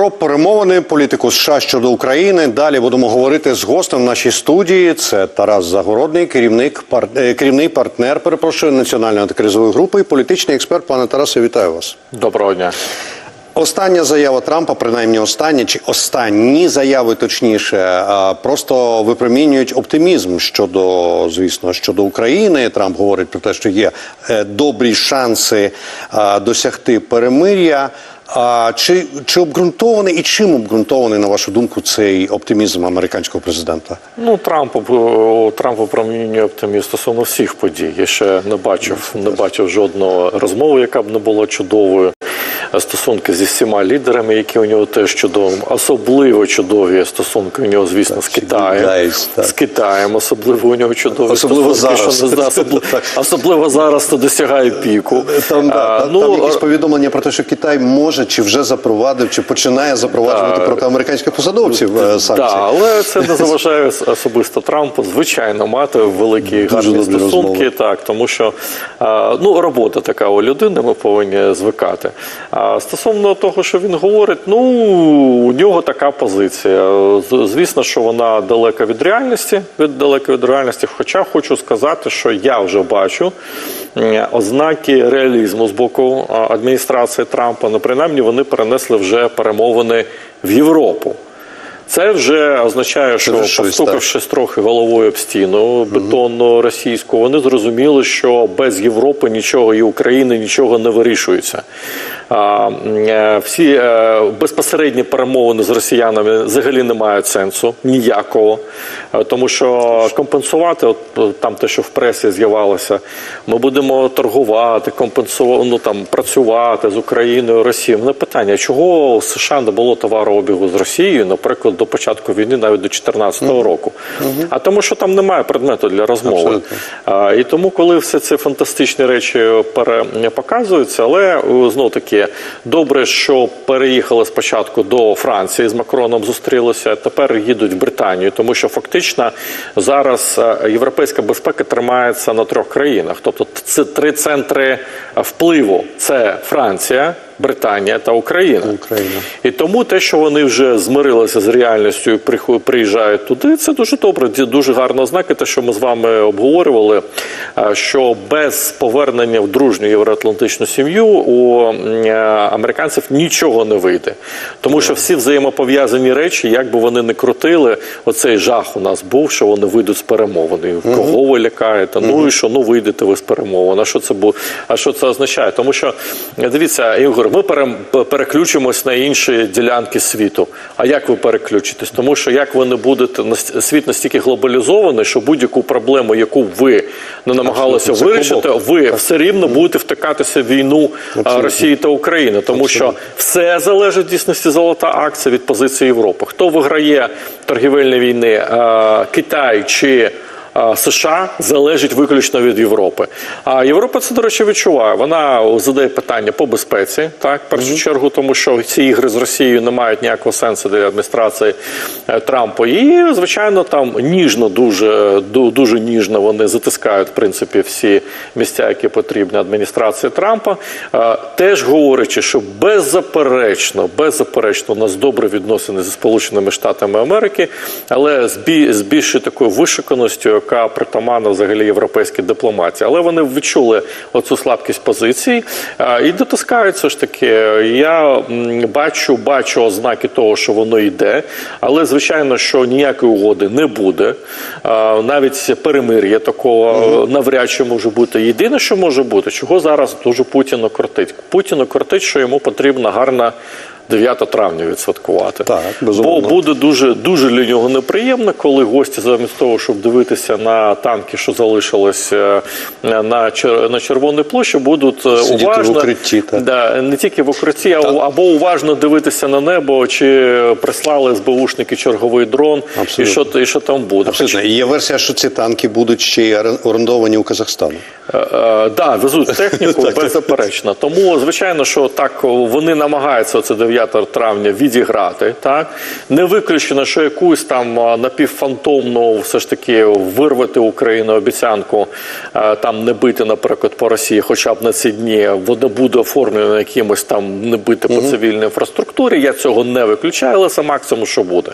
Про перемовини політику США щодо України. Далі будемо говорити з гостем в нашій студії. Це Тарас Загородний, керівник пар... е, керівний партнер, перепрошую, національної антикризової групи і політичний експерт. Пане Тарасе, вітаю вас. Доброго дня. Остання заява Трампа, принаймні остання, чи останні заяви, точніше, просто випромінюють оптимізм щодо, звісно, щодо України. Трамп говорить про те, що є е, добрі шанси досягти перемир'я. А чи, чи обґрунтований і чим обґрунтований, на вашу думку, цей оптимізм американського президента? Ну Трамп об- Трамп опромінює оптиміст стосовно всіх подій. Я ще не бачив, не бачив жодного розмови, яка б не була чудовою. Стосунки зі всіма лідерами, які у нього теж чудові, особливо чудові стосунки у нього, звісно, з Китаєм. Так. З Китаєм особливо у нього чудові Особливо стосунки, зараз. що особливо, особливо зараз то досягає піку. Там, А, там, ну, там якісь повідомлення про те, що Китай може чи вже запровадив, чи починає запроваджувати Да. проти американських посадовців е, санкції. Так, але це не заважає особисто Трампу, звичайно, мати великі гарні стосунки. розмови. Так, тому що ну, робота така у людини, ми повинні звикати. Стосовно того, що він говорить, ну у нього така позиція. Звісно, що вона далека від реальності, від далека від реальності. Хоча хочу сказати, що я вже бачу ознаки реалізму з боку адміністрації Трампа. Ну, принаймні, вони перенесли вже перемовини в Європу. Це вже означає, що постукавшись трохи головою об стіну бетонну російську, вони зрозуміли, що без Європи нічого і України нічого не вирішується. Е, Всі е, безпосередні перемовини з росіянами взагалі не мають сенсу ніякого, Е, тому що компенсувати, от там те, що в пресі з'явалося, ми будемо торгувати, компенсувати, ну там працювати з Україною, Росією. Не питання, чого у США не було товарообігу з Росією, наприклад, до початку війни, навіть до 2014 року. А тому, що там немає предмету для розмови. Абсолютно. А, і тому, коли все ці фантастичні речі пере, показуються, але знов таки добре, що переїхали спочатку до Франції з Макроном зустрілися, тепер їдуть в Британію, тому що фактично зараз е, європейська безпека тримається на трьох країнах. Тобто, це три центри впливу: це Франція. Британія та Україна. Україна. І тому те, що вони вже змирилися з реальністю і приїжджають туди, це дуже добре. Дуже гарна ознака, те, що ми з вами обговорювали, е, що без повернення в дружню євроатлантичну сім'ю у е, американців нічого не вийде. Тому що всі взаємопов'язані речі, як би вони не крутили, оцей жах у нас був, що вони вийдуть з перемовини. Кого ви лякаєте? Ну і що, ну вийдете ви з перемовин. А що це бу... а що це означає? Тому що дивіться, Ігор, ми пере... переключимось на інші ділянки світу. А як ви переключитесь? Тому що як ви не будете світ настільки глобалізований, що будь-яку проблему, яку ви не намагалися Абсолютно. Вирішити, ви все рівно будете втикатися в війну Абсолютно. Росії та України, тому що все залежить в дійсності золота акція від позиції Європи. Хто виграє торгівельні війни, Китай чи США залежить виключно від Європи. А Європа це, до речі, відчуває. Вона задає питання по безпеці, так, в першу чергу, тому що ці ігри з Росією не мають ніякого сенсу для адміністрації е, Трампа. І, звичайно, там ніжно, дуже, дуже ніжно вони затискають, в принципі, всі місця, які потрібні адміністрації Трампа. Е, Теж говорячи, що беззаперечно, беззаперечно у нас добрі відносини зі Сполученими Штатами Америки, але з з більшою такою вишиканістю, яка притаманна взагалі європейській дипломатії. Але вони відчули оцю слабкість позицій е, і дотискаються ж таки. Я бачу, бачу ознаки того, що воно йде, але звичайно, що ніякої угоди не буде. Е, Навіть перемир'я такого навряд чи може бути. Єдине, що може бути, чого зараз дуже Путіну кортить. Путіну кортить, що йому потрібна гарна. 9 травня відсвяткувати. Так, Бо буде дуже дуже для нього неприємно, коли гості замість того, щоб дивитися на танки, що залишились е, на Чер- на Червоній площі, будуть е, Сидіти уважно в укритті, так. Да, не тільки в укритті, а або уважно дивитися на небо, чи прислали СБУшники черговий дрон, і Абсолютно. що і що там буде. Абсолютно. І є версія, що ці танки будуть ще й орендовані у Казахстану. Е, е, Да, везуть техніку, беззаперечно. Тому, звичайно, що так вони намагаються це 9 травня відіграти. Так не виключено, що якусь там напівфантомну все ж таки вирвати Україну обіцянку е, там не бити, наприклад, по Росії, хоча б на ці дні воно буде оформлено якимось там не бити по цивільній інфраструктурі. Я цього не виключаю, але це максимум, що буде.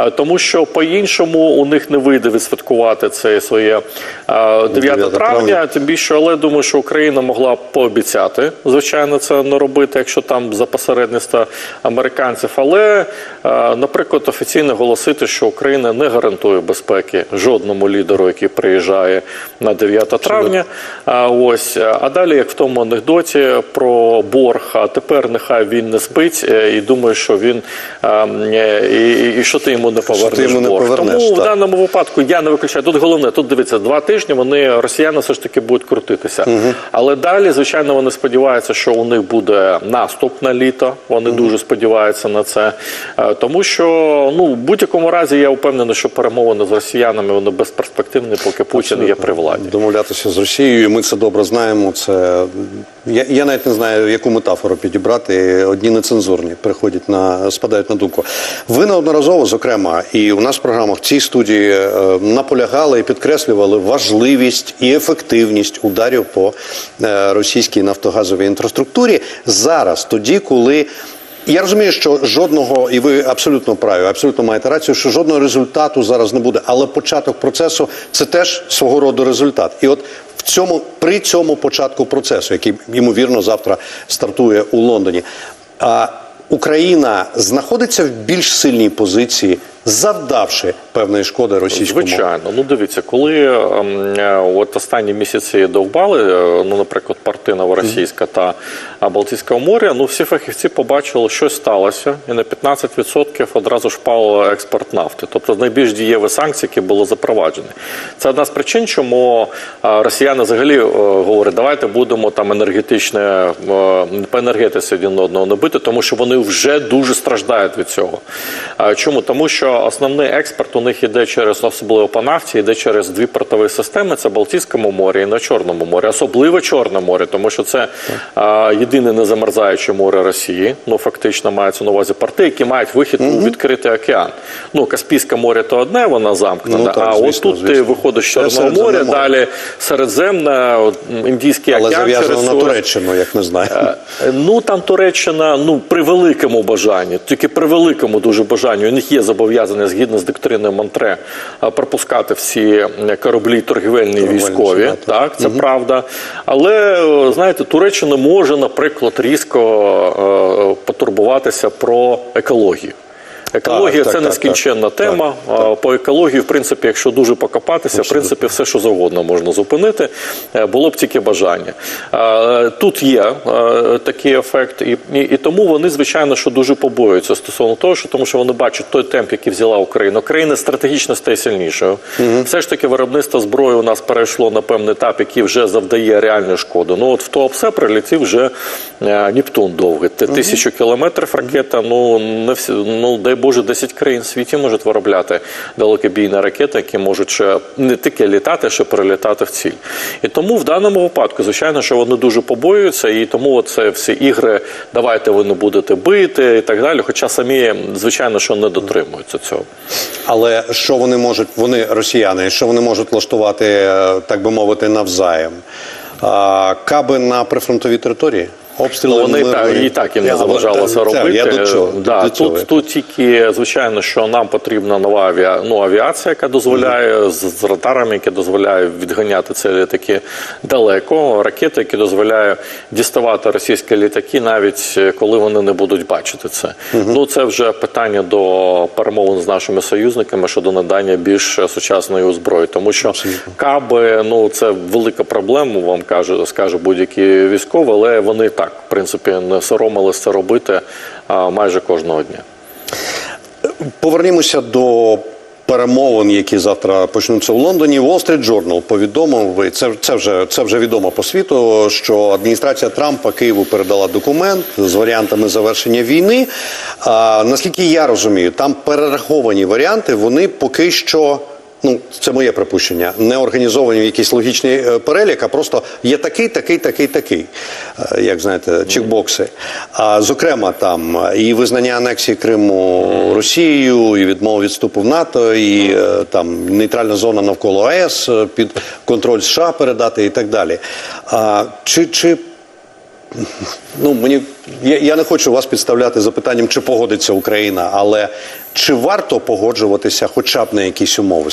Е, Тому що по-іншому у них не вийде відсвяткувати це своє е, 9 9 травня. травня. Тим більше, але думаю, що Україна могла б пообіцяти, звичайно, це не робити, якщо там за посередництва американців. Але, е, наприклад, офіційно голосити, що Україна не гарантує безпеки жодному лідеру, який приїжджає на 9 травня. А ось а далі, як в тому анекдоті про борг, а тепер нехай він не спить, е, і думає, що він е, е, і, і що ти йому не повернеш йому не борг. повернеш, Тому в даному випадку я не виключаю. Тут головне, тут дивіться, два тижні вони росіяни все ж таки будуть крутитися. Але далі, звичайно, вони сподіваються, що у них буде наступ на літо. Вони дуже сподіваються на це. Е, Тому що ну в будь-якому разі я впевнений, що перемовини з росіянами вони безперспективні, поки Путін є при владі. Домовлятися з Росією, і ми це добре знаємо. Це я, я навіть не знаю, яку метафору підібрати. Одні нецензурні приходять на спадають на думку. Ви неодноразово, зокрема, і у нас в програмах в цій студії е, наполягали і підкреслювали важливість і ефективність ударів по е, російській нафтогазовій інфраструктурі зараз, тоді, коли. Я розумію, що жодного, і ви абсолютно праві, абсолютно маєте рацію, що жодного результату зараз не буде. Але початок процесу це теж свого роду результат. І от в цьому при цьому початку процесу, який ймовірно завтра стартує у Лондоні, Україна знаходиться в більш сильній позиції, завдавши певної шкоди російському. Звичайно, ну дивіться, коли ем, е, от останні місяці довбали, е, ну, наприклад, парти Новоросійська та Балтійського моря, ну всі фахівці побачили, що сталося, і на 15% одразу ж впав експорт нафти. Тобто найбільш дієві санкції, які були запроваджені. Це одна з причин, чому е, росіяни взагалі говорять, давайте будемо там енергетичне по енергетиці один одного не бити, тому що вони вже дуже страждають від цього. Чому? Тому що основний експорт у них іде через особливо по нафті, йде через дві портові системи: це Балтійському морі і на Чорному морі, особливо Чорне море, тому що це а, єдине незамерзаюче море Росії. Ну фактично мається на увазі порти, які мають вихід у відкритий океан. Ну Каспійське море то одне, воно замкнене. Ну, так, а звісно, от тут ти звісно. виходиш з Чорного моря, море. далі Середземне, Індійський Але океан зав'язано на Туреччину, як ми знаємо. Е, Ну там Туреччина, ну при великому бажанні, тільки при великому дуже бажанні. У них є зобов'язання згідно з доктриною Монтре е, пропускати всі е, кораблі торгівельні і військові. так. Це правда. Але е, знаєте, Туреччина може, наприклад, різко потурбуватися про екологію. Екологія Так, це так, нескінченна так, тема. А, По екології, в принципі, якщо дуже покопатися, в принципі, все, що завгодно можна зупинити. Е, Було б тільки бажання. Е, Тут є е, такий ефект, і, і, і тому вони, звичайно, що дуже побоюються стосовно того, що тому що вони бачать той темп, який взяла Україна. Україна стратегічно стає сильнішою. Все ж таки, виробництво зброї у нас перейшло на певний етап, який вже завдає реальну шкоду. Ну от в Туапсе прилетів вже Нептун довгий. Тисячу кілометрів ракета. Ну не всі, ну дай Боже, 10 країн в світі можуть виробляти далекобійні ракети, які можуть не тільки літати, ще перелітати в ціль. І тому в даному випадку, звичайно, що вони дуже побоюються, і тому це всі ігри, давайте ви не будете бити і так далі. Хоча самі, звичайно, що не дотримуються цього. Але що вони можуть, вони росіяни, що вони можуть влаштувати, е, так би мовити, навзаєм? Каби на прифронтовій території? Обстріли Ну, вони мирної- та, і так їм не заважало але це це- робити. Я до чого? Да, до цього. тут, тут тільки, звичайно, що нам потрібна нова авіа, ну, авіація, яка дозволяє з, з радарами, які дозволяє відганяти ці літаки далеко, ракети, які дозволяють діставати російські літаки, навіть е, коли вони не будуть бачити це. Ну це вже питання до перемовин з нашими союзниками щодо надання більш сучасної зброї, тому що каби, ну це велика проблема, вам каже, скаже будь-який військовий, але вони так, в принципі, не соромились це робити майже кожного дня. Повернімося до перемовин, які завтра почнуться в Лондоні. Wall Street Journal повідомив, це, це, вже, це вже відомо по світу, що адміністрація Трампа Києву передала документ з варіантами завершення війни. А, наскільки я розумію, там перераховані варіанти, вони поки що Ну, це моє припущення. Не організовані в якийсь логічний е, перелік, а просто є такий, такий, такий, такий, е, як знаєте, чекбокси. А зокрема, там е, і визнання анексії Криму Росією, і відмова від вступу в НАТО, і там нейтральна зона навколо АЕС під контроль США передати і так далі. А, чи, чи Ну, мені я, я не хочу вас підставляти запитанням, чи погодиться Україна, але чи варто погоджуватися хоча б на якісь умови?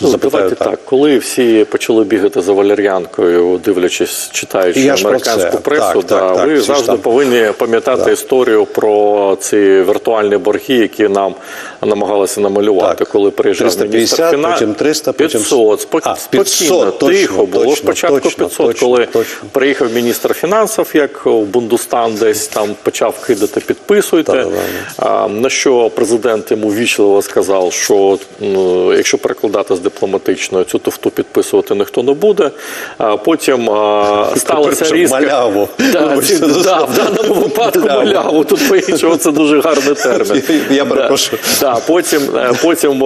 Ну, запитаю давайте так. коли всі почали бігати за валер'янкою, дивлячись, читаючи Я американську пресу, Так, да, так, так, ви завжди там. повинні пам'ятати історію про ці віртуальні борги, які нам намагалися намалювати, Так. коли приїжджав 350, міністр фінансів. потім 300, потім 500, спок... А, спокійно, точно, тихо було. точно, Спочатку точно, 500, точно, коли точно. приїхав міністр фінансів, як в Бундустан десь там почав кидати, підписуйте. Та-да-да. А, на що президент йому вічливо сказав, що ну, якщо перекладати з дипломатичної, цю туфту підписувати ніхто не буде. А потім а, сталося різко. маляву. Да, ці- да, в даному випадку Маляву. маляву. Тут по-іншому це дуже гарний термін. Я перепрошую. Да, потім, е, потім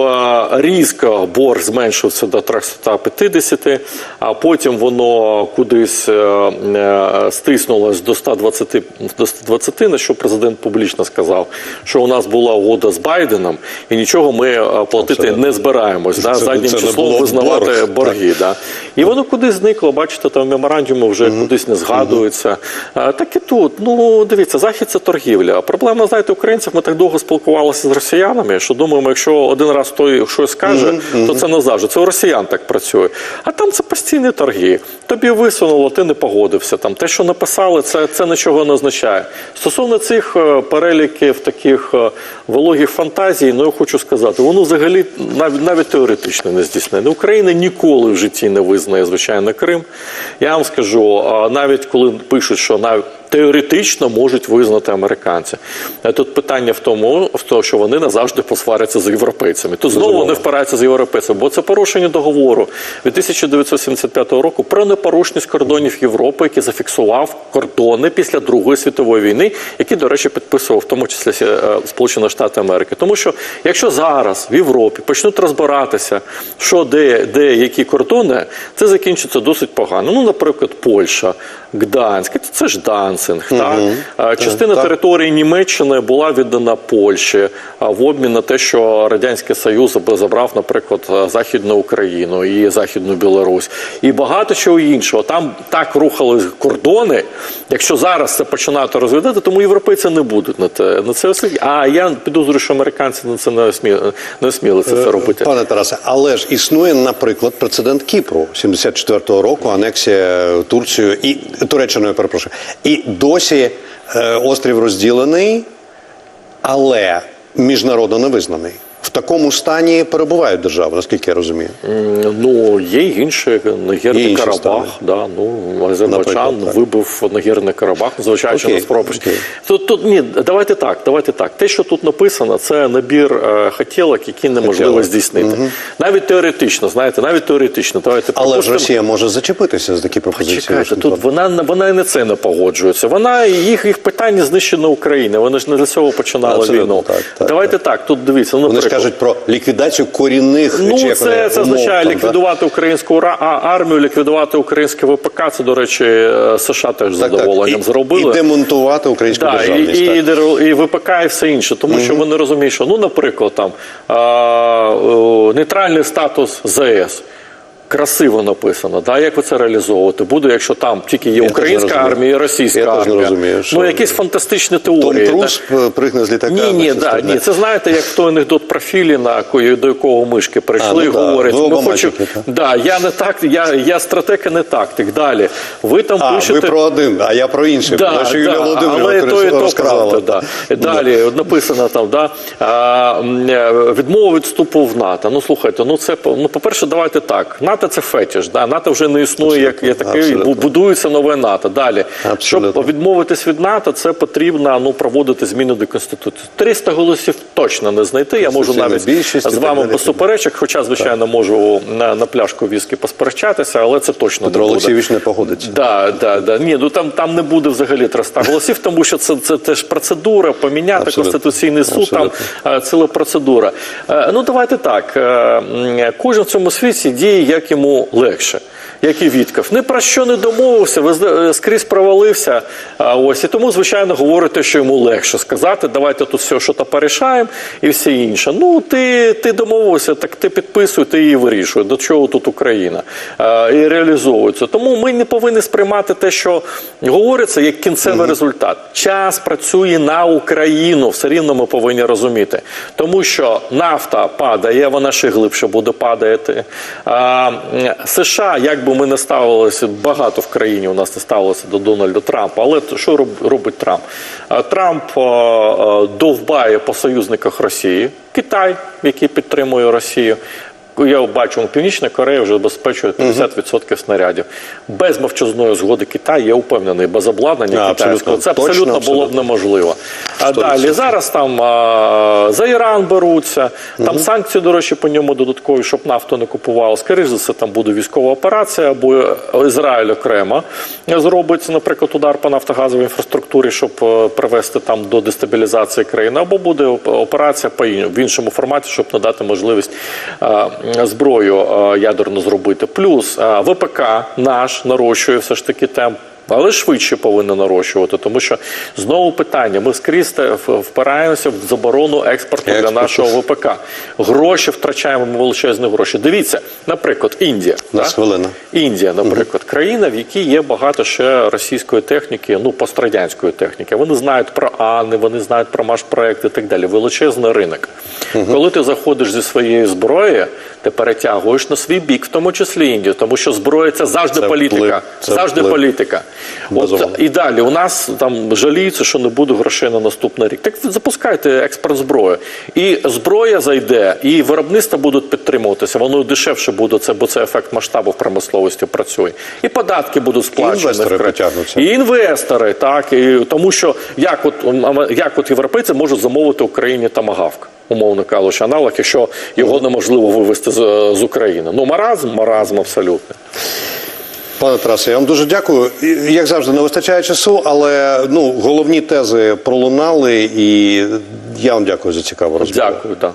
різко борг зменшився до 350, а потім воно кудись е, е, стиснулось до 120, до 120, на що президент публічно сказав, що у нас була угода з Байденом, і нічого ми е, платити Абсолютно. не збираємось. Да, заднім числом визнавати борг. борги. Да. І воно кудись зникло, бачите, там меморандуми вже кудись не згадуються. А, Так і тут, ну дивіться, захід це торгівля. Проблема, знаєте, українців, ми так довго спілкувалися з росіянами, що думаємо, якщо один раз той щось скаже, то це назавжди. Це у росіян так працює. А там це постійні торги. Тобі висунуло, ти не погодився. Там те, що написали, це, це нічого не означає. Стосовно цих е, переліків таких е, вологих фантазій, ну я хочу сказати, воно взагалі навіть навіть теоретично не здійснене. Україна ніколи в житті не визнає звичайно Крим. Я вам скажу, навіть коли пишуть, що навіть теоретично можуть визнати американці. Тут питання в тому, в тому, що вони назавжди посваряться з європейцями. Тут знову вони впираються з європейцями, бо це порушення договору від 1975 року про непорушність кордонів Європи, який зафіксував кордони після Другої світової війни, які, до речі, підписував в тому числі е, Сполучені Штати Америки. Тому що якщо зараз в Європі почнуть розбиратися, що де, де які кордони, це закінчиться досить погано. Ну, наприклад, Польща, Гданськ, це ж Дансинг. Так? Частина так. території Німеччини була віддана Польщі в обмін на те, що Радянський Союз забрав, наприклад, е, Західну Україну і Західну Білорусь. І багато чого іншого. Там так рухались кордони. Якщо зараз це починати розглядати, тому європейці не будуть на це на це освіт- А я підозрюю, що американці на це не осмі... не осмілиться це робити. Пане Тарасе, але ж існує, наприклад, прецедент Кіпру 74-го року, анексія Турцією і Туреччиною, перепрошую. І досі е, острів розділений, але міжнародно не визнаний. Такому стані перебувають держави, наскільки я розумію. Ну, є й інші, Є Нагірний інші Карабах, стани. да, ну, Азербайджан вибив Нагірний Карабах, звичайно, не спробуєш. окей. Тут, тут, ні, давайте так, давайте так. Те, що тут написано, це набір е, хотілок, які неможливо Хотілок. здійснити. Навіть теоретично, знаєте, навіть теоретично. Давайте Але ж Росія може зачепитися за такі пропозиції. Чекайте, тут вона вона і не це не погоджується. Вона їх їх питання знищена Україна. Вони ж не для цього починали Абсолютно війну. так, так, Давайте так. Тут дивіться. Ну, наприклад, кажуть про ліквідацію корінних Ну, чи як це, вони, це умов означає там, ліквідувати українську армію, ліквідувати українське ВПК. Це, до речі, е, США теж з Так, так. задоволенням І- зробили. І демонтувати українську Да, державність. і, так. і, і, і ВПК, і все інше. Тому що вони розуміють, що, ну, наприклад, там а, о, нейтральний статус ЗС. Красиво написано, да? як ви це реалізовувати? Буде, якщо там тільки є теж українська армія і російська Я теж не армія. розумію, що- Ну, якісь фантастичні Том теорії. да? Круз е, пригне з літака. Ні, ні, да, ні. Це знаєте, як той анекдот про Філіна, до якого мишки прийшли А, ну і да. говорять, оба хочемо. так? Да, я не так, я, я стратег, а не тактик. Далі. Ви там А, пишете. ви про один, а я про інший. Да, Тому що Юлія да, Володимирівна але то, і то правда. Да. Далі написано там, да, а, е, відмова від вступу в НАТО. Ну слухайте, ну це по- ну, по-перше, давайте так. НАТО НАТО це фетіш. Да? НАТО вже не існує як, як такий, будується нове НАТО. Далі, Абсолютно. щоб відмовитись від НАТО, це потрібно ну, проводити зміни до Конституції. 300 голосів точно не знайти. Я можу навіть більшість з вами далі. по суперечок, хоча, звичайно, можу на, на пляшку віскі посперечатися, але це точно Петро не буде. Олексійович не погодиться. Да, да, да. Ні, ну там, там не буде взагалі 300 голосів, тому що це, це теж процедура, поміняти Абсолютно. Конституційний суд, Абсолютно. там е, ціла процедура. Е, Ну, давайте так. е, Кожен в цьому світі діє, як йому легше. Як і Вітков. Ні про що не домовився, е, скрізь провалився. Ось і тому, звичайно, говорите, що йому легше сказати. Давайте тут все, що то порішаємо, і все інше. Ну, ти, ти домовився, так ти підписуй, ти її вирішуй. До чого тут Україна і реалізовується. Тому ми не повинні сприймати те, що говориться, як кінцевий результат. Час працює на Україну. Все рівно ми повинні розуміти, тому що нафта падає, вона ще глибше буде падати. США, як би ми не ставилися, багато в країні у нас не ставилося до Дональда Трампа. Але що роб- робить Трамп? Трамп а, а, довбає по союзниках Росії, Китай, який підтримує Росію. Я бачу, Північна Корея вже забезпечує 50% снарядів. Без мовчазної згоди Китаю, я впевнений, без обладнання китайського. Це абсолютно було б неможливо. А 100%. далі зараз там а, за Іран беруться, там санкції, до речі, по ньому додаткові, щоб нафту не купували. Скоріше за все, там буде військова операція, або Ізраїль окремо зробить, наприклад, удар по нафтогазовій інфраструктурі, щоб е, привести там до дестабілізації країни, або буде операція по в іншому форматі, щоб надати можливість е, зброю е, ядерну зробити. Плюс ВПК наш нарощує все ж таки темп. Але швидше повинно нарощувати, тому що знову питання: ми скрізь впираємося в заборону експорту для нашого ВПК. Гроші втрачаємо ми величезні гроші. Дивіться, наприклад, Індія. У нас хвилина. Індія, наприклад, країна, в якій є багато ще російської техніки, ну пострадянської техніки. Вони знають про Ани, вони знають про Машпроект і так далі. Величезний ринок. Коли ти заходиш зі своєї зброї, ти перетягуєш на свій бік, в тому числі Індію, тому що зброя це завжди Це політика. вплив, це завжди вплив. політика. От і далі у нас там жаліються, що не буде грошей на наступний рік. Так запускайте експорт зброї. І зброя зайде, і виробництва будуть підтримуватися. Воно дешевше буде це, бо це ефект масштабу в промисловості працює. І податки будуть сплачені. інвестори потягнуться. І інвестори, так і тому, що як от як от європейці можуть замовити Україні тамагавк. Умовно кажучи, аналог, якщо його неможливо вивезти з, з України. Ну, маразм, маразм абсолютно. Пане Тарасе, я вам дуже дякую. Як завжди, не вистачає часу, але ну головні тези пролунали, і я вам дякую за цікаву розмову. Дякую, так.